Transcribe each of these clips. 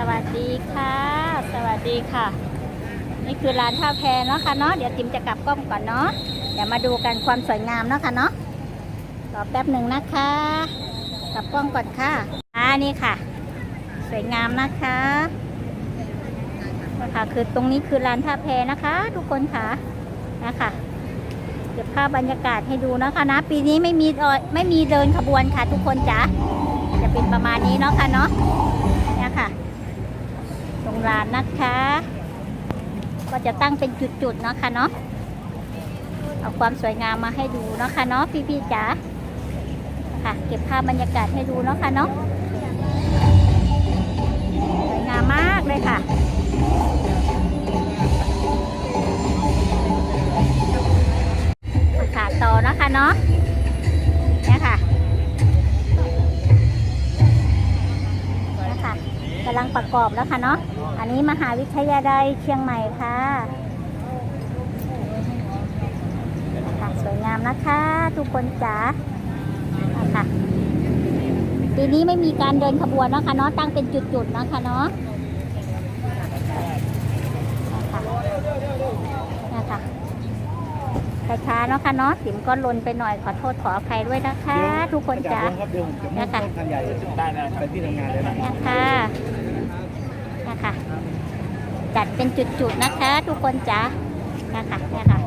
สวัสดีค่ะ สวัสดีค่ะ นี่คือร้านท่าแพเนาะค่ะเนาะเดี๋ยวติมจะกลับกล้องก่อนเนาะเดี๋ยวมาดูกันความสวยงามเนาะค่ะเนาะรอแป๊บหนึ่งนะคะ กลับกล้องก่อนค่ะอ่านี่ค่ะ สวยงามนะคะนะคะคือตรงนี้คือร้านท่าแพนะคะ ทุกคนค่ะนะคะเก็บภาพบรรยากาศให้ดูนะคะนะ ปีนี้ไม่มีเออไม่มีเดินขบวนค่ะ ทุกคนจ๋าจะเป็นประมาณนี้เนาะค่ะเนาะ ตรงร้านนะคะ ก็จะตั้งเป็นจุดๆเนาะค่ะเนาะเอาความสวยงามมาให้ดูเนาะค่ะเนาะพี่ๆจ๋าค่ะ เก็บภาพบรรยากาศให้ดูเนาะค่ะเนาะสวยงามมากเลยค่ะ กำลังประกอบแล้วค่ะเนาะ อันนี้มหาวิทยาลัยเชียงใหม่ค่ะค่ะสวยงามนะคะ ทุกคนจ๋าค่ะปีนี้ไม่มีการเดินขบวนนะคะเนาะ ตั้งเป็นจุดๆนะคะเนาะนะคะนะคะช้าๆเนาะค่ะเนาะสิมก็ลนไปหน่อยขอโทษขออภัยด้วยนะคะ ทุกคนจ๋าครับเดี๋ยวผมจะมุ่งนะคะต้นทางใหญ่ได้นะไปที่ทำงานเลยนะเนี่ยค่ะนะ คะจัดเป็นจุดๆนะคะ ทุกคนจ๋านะคะเนี่ยค่ะ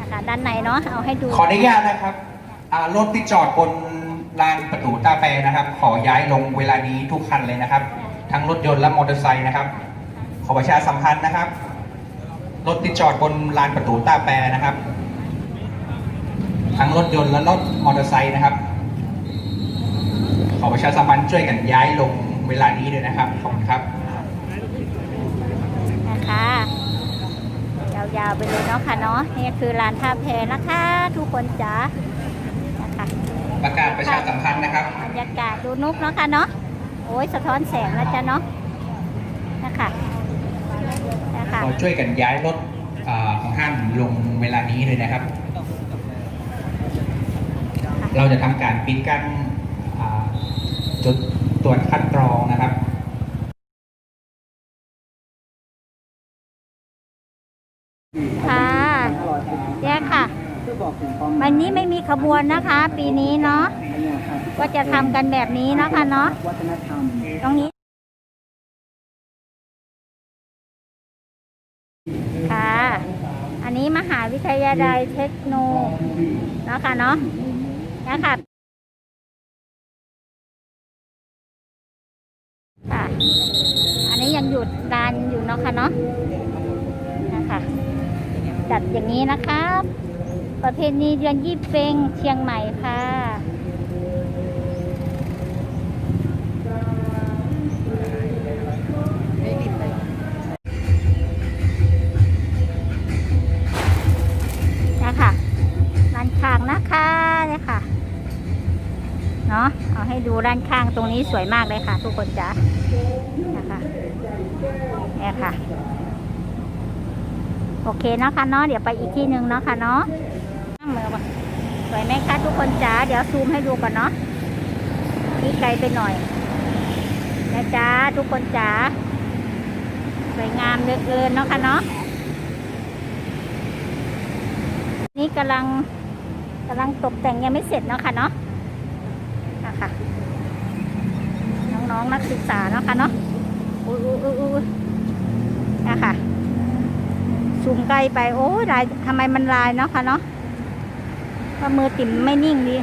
นะคะด้านในเนาะเอาให้ดูขออนุญาตนะครับอ่ารถที่จอดบนลานประตูตาแปรนะครับ ขอย้ายลงเวลานี้ทุกคันเลยนะครับ ทั้งรถยนต์และมอเตอร์ไซค์นะครับ ขอประชาสัมพันธ์นะครับ รถที่จอดบนลานประตูตาแปรนะครับ ทั้งรถยนต์และรถมอเตอร์ไซค์นะครับ ขอประชาสัมพันธ์ช่วยกันย้ายลงเวลานี้ด้วยนะครับ ขอบคุณครับนะ คะยาวๆไปเลยเนาะค่ะเนาะนี่คือร้านท่าแพนะคะ ทุกคนจ๋านะคะประกาศประชาสัมพันธ์นะครับบรรยากาศดูนุกเนาะค่ะเนาะโอ้ยสะท้อนแสงแล้วจ้ะเนาะนะคะนะคะขอช่วยกันย้ายรถอ่าของท่านลงเวลานี้เลยนะครับ เราจะทำการปิดกั้นอ่าจุดตรวจคัดกรองนะครับ ค่ะเนี่ยค่ะ วันนี้ไม่มีขบวนนะคะ ปีนี้เนาะก็จะทำกันแบบนี้เนาะคะเนาะวัฒนธรรมตรงนี้ ค่ะ อันนี้มหาวิทยาลัยเทคโนเนาะค่ะเนาะนะคะค่ะ อันนี้ยังหยุดดานอยู่เนาะค่ะเนาะนะคะ จัดอย่างนี้นะครับ ประเพณีเดือนยี่เปงเชียงใหม่ค่ะเนี่ค่ะร้านข้างนะคะเนี่ยค่ะ เนาะเอาให้ดูด้านข้างตรงนี้สวยมากเลยค่ะ ทุกคนจ๋านะคะเนี่ยค่ะ โอเคเนาะคะเนาะเดี๋ยวไปอีกที่หนึ่งเนาะค่ะเนาะนั่งมือมาสวยไหมคะทุกคนจ๋าเดี๋ยวซูมให้ดูก่อนเนาะนี่ไกลไปหน่อยนะจ๊ะทุกคนจ๋าสวยงามเหลือเกินเนาะค่ะเนาะนี่กำลังกำลังตกแต่งยังไม่เสร็จเนาะค่ะเนาะนะคะน้องๆนักศึกษาเนาะค่ะเนาะอุ้อุ้ยอุ้ยอุ้ยนะคะ ซูมใกล้ไปโอ้ยลายทำไมมันลายเนาะคะเนาะว่ามือติ่มไม่นิ่งดี